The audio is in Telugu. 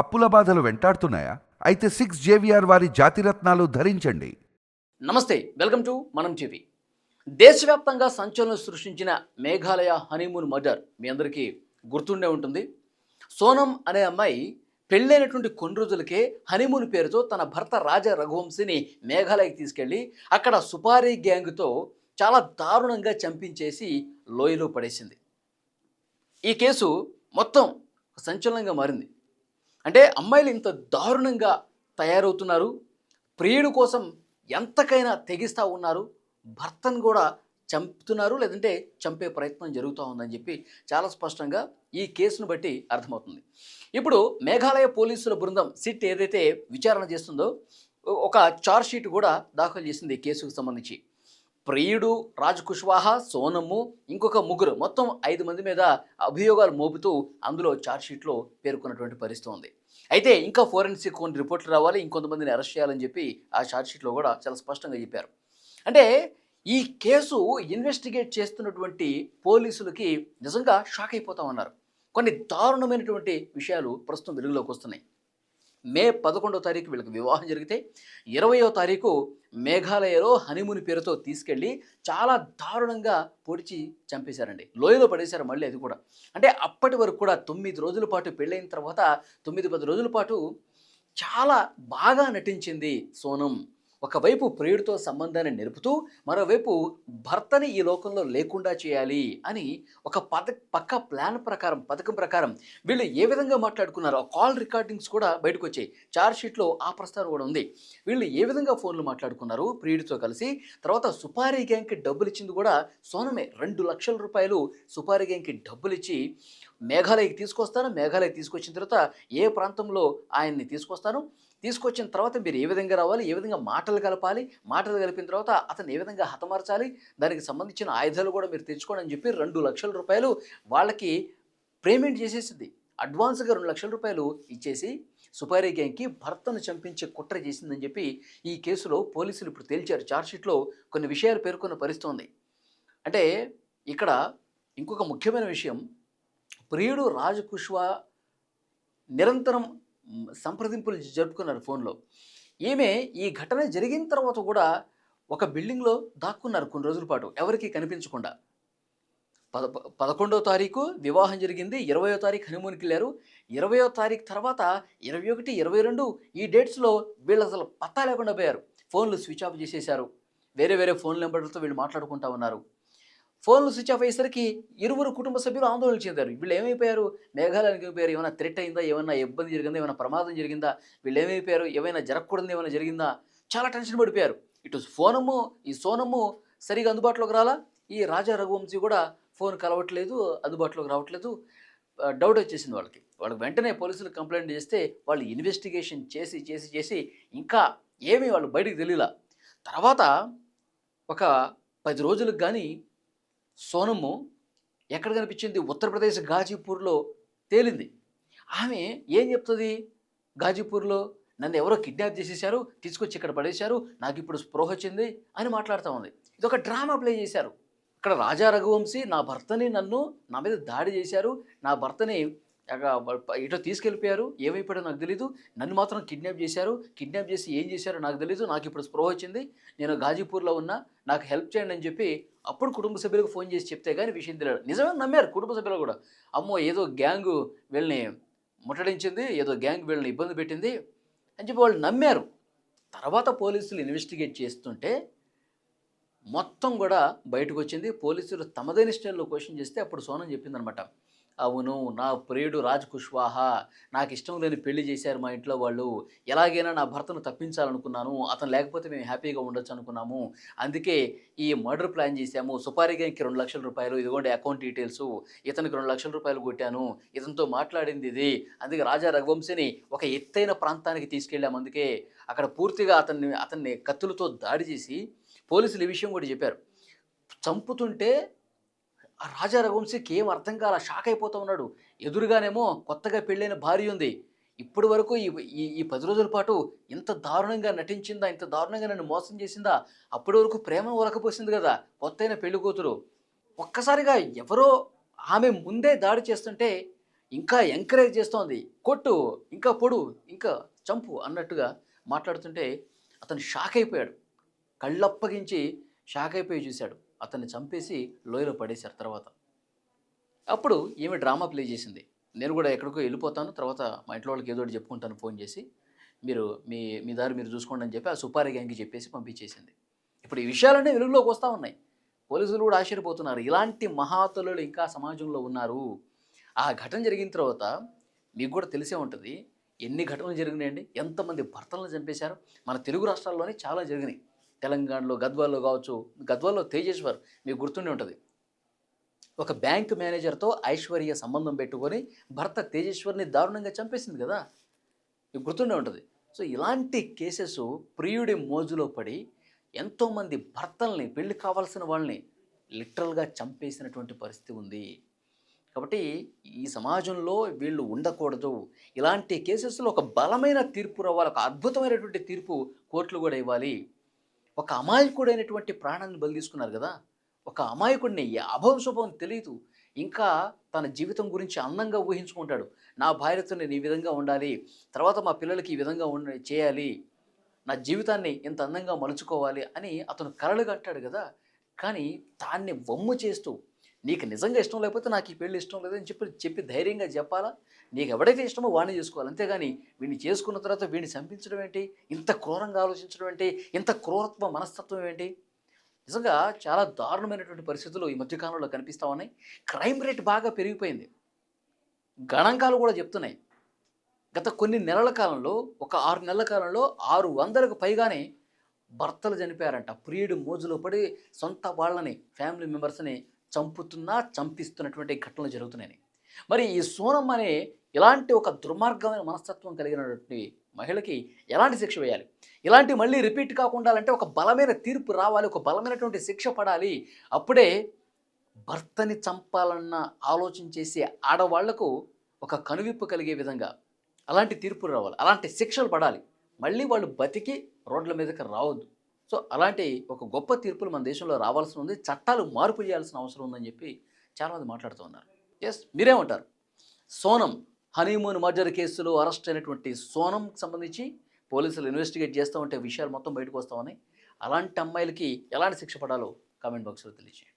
అప్పుల బాధలు వెంటాడుతున్నాయా? అయితే సిక్స్ జేవిఆర్ వారి జాతిరత్నాలు ధరించండి. నమస్తే వెల్కమ్ టు మనం టీవీ. దేశవ్యాప్తంగా సంచలనం సృష్టించిన మేఘాలయ హనీమూన్ మర్డర్ మీ అందరికీ గుర్తుండే ఉంటుంది. సోనం అనే అమ్మాయి పెళ్ళైనటువంటి కొన్ని రోజులకే హనీమూన్ పేరుతో తన భర్త రాజా రఘువంశిని మేఘాలయకి తీసుకెళ్ళి అక్కడ సుపారీ గ్యాంగ్తో చాలా దారుణంగా చంపించేసి లోయలో పడేసింది. ఈ కేసు మొత్తం సంచలనంగా మారింది. అంటే అమ్మాయిలు ఇంత దారుణంగా తయారవుతున్నారు. ప్రియుడు కోసం ఎంతకైనా తెగిస్తూ ఉన్నారు. భర్తను కూడా చంపుతున్నారు. లేదంటే చంపే ప్రయత్నం జరుగుతూ ఉందని చెప్పి చాలా స్పష్టంగా ఈ కేసును బట్టి అర్థమవుతుంది. ఇప్పుడు మేఘాలయ పోలీసుల బృందం సిట్ ఏదైతే విచారణ చేస్తుందో ఒక చార్జ్ షీట్ కూడా దాఖలు చేసింది ఈ కేసుకు సంబంధించి. ప్రియుడు రాజ్ కుష్వాహా సోనము ఇంకొక ముగ్గురు మొత్తం ఐదు మంది మీద అభియోగాలు మోపుతూ అందులో ఛార్జ్షీట్లో పేర్కొన్నటువంటి పరిస్థితి ఉంది. అయితే ఇంకా ఫోరెన్సిక్ కొన్ని రిపోర్ట్లు రావాలి ఇంకొంతమందిని అరెస్ట్ చేయాలని చెప్పి ఆ ఛార్జ్షీట్లో కూడా చాలా స్పష్టంగా చెప్పారు. అంటే ఈ కేసు ఇన్వెస్టిగేట్ చేస్తున్నటువంటి పోలీసులకి నిజంగా షాక్ అయిపోతా ఉన్నారు కొన్ని దారుణమైనటువంటి విషయాలు ప్రస్తుతం వెలుగులోకి వస్తున్నాయి. మే పదకొండో తారీఖు వీళ్ళకి వివాహం జరిగితే ఇరవయో తారీఖు మేఘాలయలో హనీమూన్ పేరుతో తీసుకెళ్ళి చాలా దారుణంగా పొడిచి చంపేశారండి. లోయలో పడేశారు మళ్ళీ అది కూడా. అంటే అప్పటి వరకు కూడా తొమ్మిది రోజుల పాటు పెళ్ళైన తర్వాత తొమ్మిది పది రోజుల పాటు చాలా బాగా నటించింది సోనం. ఒకవైపు ప్రియుడితో సంబంధాన్ని నిలుపుతూ మరోవైపు భర్తని ఈ లోకంలో లేకుండా చేయాలి అని ఒక పద పక్క ప్లాన్ ప్రకారం పథకం ప్రకారం వీళ్ళు ఏ విధంగా మాట్లాడుకున్నారో కాల్ రికార్డింగ్స్ కూడా బయటకు వచ్చాయి చార్జ్ షీట్లో ఆ ప్రస్తావన కూడా ఉంది. వీళ్ళు ఏ విధంగా ఫోన్లు మాట్లాడుకున్నారు ప్రియుడితో కలిసి తర్వాత సుపారీ గ్యాంగ్కి డబ్బులు ఇచ్చింది కూడా సోనమే. రెండు లక్షల రూపాయలు సుపారీ గ్యాంగ్కి డబ్బులు ఇచ్చి మేఘాలయకి తీసుకొస్తాను మేఘాలయ తీసుకొచ్చిన తర్వాత ఏ ప్రాంతంలో ఆయన్ని తీసుకొస్తాను తీసుకొచ్చిన తర్వాత మీరు ఏ విధంగా రావాలి ఏ విధంగా మాటలు కలపాలి మాటలు కలిపిన తర్వాత అతను ఏ విధంగా హతమార్చాలి దానికి సంబంధించిన ఆయుధాలు కూడా మీరు తెచ్చుకోండి అని చెప్పి రెండు లక్షల రూపాయలు వాళ్ళకి పేమెంట్ చేసేసింది. అడ్వాన్స్గా రెండు లక్షల రూపాయలు ఇచ్చేసి సుపారీ గ్యాంగ్కి భర్తను చంపించే కుట్ర చేసిందని చెప్పి ఈ కేసులో పోలీసులు ఇప్పుడు తేల్చారు. ఛార్జ్షీట్లో కొన్ని విషయాలు పేర్కొన్న పరిస్థితుంది అంటే ఇక్కడ ఇంకొక ముఖ్యమైన విషయం. ప్రియుడు రాజకుష్వా నిరంతరం సంప్రదింపులు జరుపుకున్నారు ఫోన్లో. ఈమె ఈ ఘటన జరిగిన తర్వాత కూడా ఒక బిల్డింగ్లో దాక్కున్నారు కొన్ని రోజుల పాటు ఎవరికి కనిపించకుండా. పద పదకొండో తారీఖు వివాహం జరిగింది ఇరవయో తారీఖు హనీమూన్కి వెళ్ళారు. ఇరవయో తారీఖు తర్వాత ఇరవై ఒకటి ఇరవై రెండు ఈ డేట్స్లో వీళ్ళు అసలు పత్తా లేకుండా పోయారు. ఫోన్లు స్విచ్ ఆఫ్ చేసేశారు. వేరే వేరే ఫోన్ నెంబర్లతో వీళ్ళు మాట్లాడుకుంటా ఉన్నారు. ఫోన్లు స్విచ్ ఆఫ్ అయ్యేసరికి ఇరువురు కుటుంబ సభ్యులు ఆందోళన చెందారు. వీళ్ళు ఏమైపోయారు? మేఘాలయానికి అయిపోయారు ఏమైనా థ్రెట్ అయిందా? ఏమైనా ఇబ్బంది జరిగిందా? ఏమైనా ప్రమాదం జరిగిందా? వీళ్ళు ఏమైపోయారు? ఏమైనా జరగకూడదు ఏమైనా జరిగిందా? చాలా టెన్షన్ పడిపోయారు. ఇటు ఫోనము ఈ సోనము సరిగా అందుబాటులోకి రాలా? ఈ రాజా రఘువంశీ కూడా ఫోన్ కలవట్లేదు అందుబాటులోకి రావట్లేదు. డౌట్ వచ్చేసింది వాళ్ళకి. వాళ్ళకి వెంటనే పోలీసులు కంప్లైంట్ చేస్తే వాళ్ళు ఇన్వెస్టిగేషన్ చేసి చేసి చేసి ఇంకా ఏమీ వాళ్ళు బయటకు తెలియలా. తర్వాత ఒక పది రోజులకు కానీ సోనము ఎక్కడ కనిపించింది? ఉత్తరప్రదేశ్ గాజీపూర్లో తేలింది. ఆమె ఏం చెప్తుంది గాజీపూర్లో? నన్ను ఎవరో కిడ్నాప్ చేసేసారు తీసుకొచ్చి ఇక్కడ పడేశారు నాకు ఇప్పుడు స్పృహ వచ్చింది అని మాట్లాడుతూ ఉంది. ఇది ఒక డ్రామా ప్లే చేశారు. ఇక్కడ రాజా రఘువంశీ నా భర్తని నన్ను నా మీద దాడి చేశారు నా భర్తని ఇటు తీసుకెళ్ళిపోయారు. ఏమైపోయాడో నాకు తెలీదు. నన్ను మాత్రం కిడ్నాప్ చేశారు. కిడ్నాప్ చేసి ఏం చేశారో నాకు తెలీదు. నాకు ఇప్పుడు స్పృహ వచ్చింది. నేను గాజీపూర్లో ఉన్నా. నాకు హెల్ప్ చేయండి అని చెప్పి అప్పుడు కుటుంబ సభ్యులకు ఫోన్ చేసి చెప్తే కానీ విషయం తెలియదు. నిజమే నమ్మారు కుటుంబ సభ్యులు కూడా. అమ్మో ఏదో గ్యాంగ్ వీళ్ళని ముట్టడించింది. ఏదో గ్యాంగ్ వీళ్ళని ఇబ్బంది పెట్టింది అని చెప్పి వాళ్ళు నమ్మారు. తర్వాత పోలీసులు ఇన్వెస్టిగేట్ చేస్తుంటే మొత్తం కూడా బయటకు వచ్చింది. పోలీసులు తమదైన స్టైల్లో క్వశ్చన్ చేస్తే అప్పుడు సోనం చెప్పిందనమాట. అవును నా ప్రియుడు రాజ్ కుష్వాహా నాకు ఇష్టం లేని పెళ్ళి చేశారు మా ఇంట్లో వాళ్ళు. ఎలాగైనా నా భర్తను తప్పించాలనుకున్నాను. అతను లేకపోతే మేము హ్యాపీగా ఉండొచ్చు అనుకున్నాము. అందుకే ఈ మర్డర్ ప్లాన్ చేశాము. సుపారీ గ్యాంగ్కి రెండు లక్షల రూపాయలు ఇదిగోండి అకౌంట్ డీటెయిల్స్. ఇతనికి రెండు లక్షల రూపాయలు కొట్టాను. ఇతనితో మాట్లాడింది ఇది. అందుకే రాజా రఘువంశిని ఒక ఎత్తైన ప్రాంతానికి తీసుకెళ్ళాము. అందుకే అక్కడ పూర్తిగా అతన్ని అతన్ని కత్తులతో దాడి చేసి పోలీసులు ఈ విషయం కూడా చెప్పారు. చంపుతుంటే ఆ రాజా రఘువంశీకి ఏం అర్థం కాల? షాక్ అయిపోతూ ఉన్నాడు. ఎదురుగానేమో కొత్తగా పెళ్ళైన భార్య ఉంది. ఇప్పటి వరకు ఈ ఈ పది రోజుల పాటు ఇంత దారుణంగా నటించిందా? ఇంత దారుణంగా నన్ను మోసం చేసిందా? అప్పటి వరకు ప్రేమ ఉరకపోసింది కదా కొత్తైన పెళ్ళి కూతురు. ఒక్కసారిగా ఎవరో ఆమె ముందే దాడి చేస్తుంటే ఇంకా ఎంకరేజ్ చేస్తోంది. కొట్టు ఇంకా పొడు ఇంకా చంపు అన్నట్టుగా మాట్లాడుతుంటే అతను షాక్ అయిపోయాడు. కళ్ళప్పగించి షాక్ అయిపోయి చూశాడు. అతన్ని చంపేసి లోయలో పడేశారు తర్వాత. అప్పుడు ఈమె డ్రామా ప్లే చేసింది. నేను కూడా ఎక్కడికో వెళ్ళిపోతాను తర్వాత మా ఇంట్లో వాళ్ళకి ఏదో ఒకటి చెప్పుకుంటాను ఫోన్ చేసి మీరు మీ మీ దారి మీరు చూసుకోండి అని చెప్పి ఆ సుపారి గ్యాంగ్కి చెప్పేసి పంపించేసింది. ఇప్పుడు ఈ విషయాలన్నీ వెలుగులోకి వస్తూ ఉన్నాయి. పోలీసులు కూడా ఆశ్చర్యపోతున్నారు. ఇలాంటి మహాతలు ఇంకా సమాజంలో ఉన్నారు. ఆ ఘటన జరిగిన తర్వాత మీకు కూడా తెలిసే ఉంటుంది ఎన్ని ఘటనలు జరిగినాయండి? ఎంతమంది భర్తలను చంపేశారు? మన తెలుగు రాష్ట్రాల్లోనే చాలా జరిగినాయి. తెలంగాణలో గద్వాల్లో కావచ్చు గద్వాల్లో తేజేశ్వర్ మీకు గుర్తుండి ఉంటుంది. ఒక బ్యాంక్ మేనేజర్తో ఐశ్వర్య సంబంధం పెట్టుకొని భర్త తేజేశ్వర్ని దారుణంగా చంపేసింది కదా. మీకు గుర్తుండే ఉంటుంది. సో ఇలాంటి కేసెస్ ప్రియుడి మోజులో పడి ఎంతోమంది భర్తల్ని పెళ్ళి కావాల్సిన వాళ్ళని లిటరల్గా చంపేసినటువంటి పరిస్థితి ఉంది. కాబట్టి ఈ సమాజంలో వీళ్ళు ఉండకూడదు. ఇలాంటి కేసెస్లో ఒక బలమైన తీర్పు రావాలి. ఒక అద్భుతమైనటువంటి తీర్పు కోర్టులు కూడా ఇవ్వాలి. ఒక అమాయకుడైనటువంటి ప్రాణాన్ని బలి తీసుకున్నారు కదా ఒక అమాయకుడిని అభవం శుభం తెలియదు ఇంకా తన జీవితం గురించి అందంగా ఊహించుకుంటాడు. నా భార్యతో నేను ఈ విధంగా ఉండాలి తర్వాత మా పిల్లలకి ఈ విధంగా ఉండ చేయాలి నా జీవితాన్ని ఇంత అందంగా మలుచుకోవాలి అని అతను కలలుగా అంటాడు కదా. కానీ దాన్ని వమ్ము చేస్తూ నీకు నిజంగా ఇష్టం లేకపోతే నాకు ఈ పెళ్ళి ఇష్టం లేదని చెప్పి చెప్పి ధైర్యంగా చెప్పాలా? నీకు ఎవడైతే ఇష్టమో వాడిని చేసుకోవాలి. అంతేగాని వీడిని చేసుకున్న తర్వాత వీడిని చంపించడం ఏంటి? ఇంత క్రూరంగా ఆలోచించడం ఏంటి? ఇంత క్రూరత్వ మనస్తత్వం ఏంటి? నిజంగా చాలా దారుణమైనటువంటి పరిస్థితులు ఈ మధ్యకాలంలో కనిపిస్తూ ఉన్నాయి. క్రైమ్ రేట్ బాగా పెరిగిపోయింది. గణాంకాలు కూడా చెప్తున్నాయి. గత కొన్ని నెలల కాలంలో ఒక ఆరు నెలల కాలంలో ఆరు వందలకు పైగానే భర్తలు చనిపోయారంట. ప్రియుడు మోజులో పడి సొంత వాళ్ళని ఫ్యామిలీ మెంబర్స్ని చంపుతున్నా చంపిస్తున్నటువంటి ఘటనలు జరుగుతున్నాయి. మరి ఈ సోనం అనే ఇలాంటి ఒక దుర్మార్గమైన మనస్తత్వం కలిగినటువంటి మహిళకి ఎలాంటి శిక్ష వేయాలి? ఇలాంటి మళ్ళీ రిపీట్ కాకుండా అంటే ఒక బలమైన తీర్పు రావాలి ఒక బలమైనటువంటి శిక్ష పడాలి. అప్పుడే భర్తని చంపాలన్న ఆలోచన చేసే ఆడవాళ్ళకు ఒక కనువిప్పు కలిగే విధంగా అలాంటి తీర్పులు రావాలి. అలాంటి శిక్షలు పడాలి. మళ్ళీ వాళ్ళు బతికి రోడ్ల మీదకి రావద్దు. సో అలాంటి ఒక గొప్ప తీర్పులు మన దేశంలో రావాల్సి ఉంది. చట్టాలు మార్పు చేయాల్సిన అవసరం ఉందని చెప్పి చాలామంది మాట్లాడుతూ ఉన్నారు. ఎస్ మీరేమంటారు సోనం హనీమూన్ మర్డర్ కేసులో అరెస్ట్ అయినటువంటి సోనంకి సంబంధించి పోలీసులు ఇన్వెస్టిగేట్ చేస్తూ ఉంటే విషయాలు మొత్తం బయటకు వస్తామని అలాంటి అమ్మాయిలకి ఎలాంటి శిక్ష పడాలో కామెంట్ బాక్స్లో తెలియజేయండి.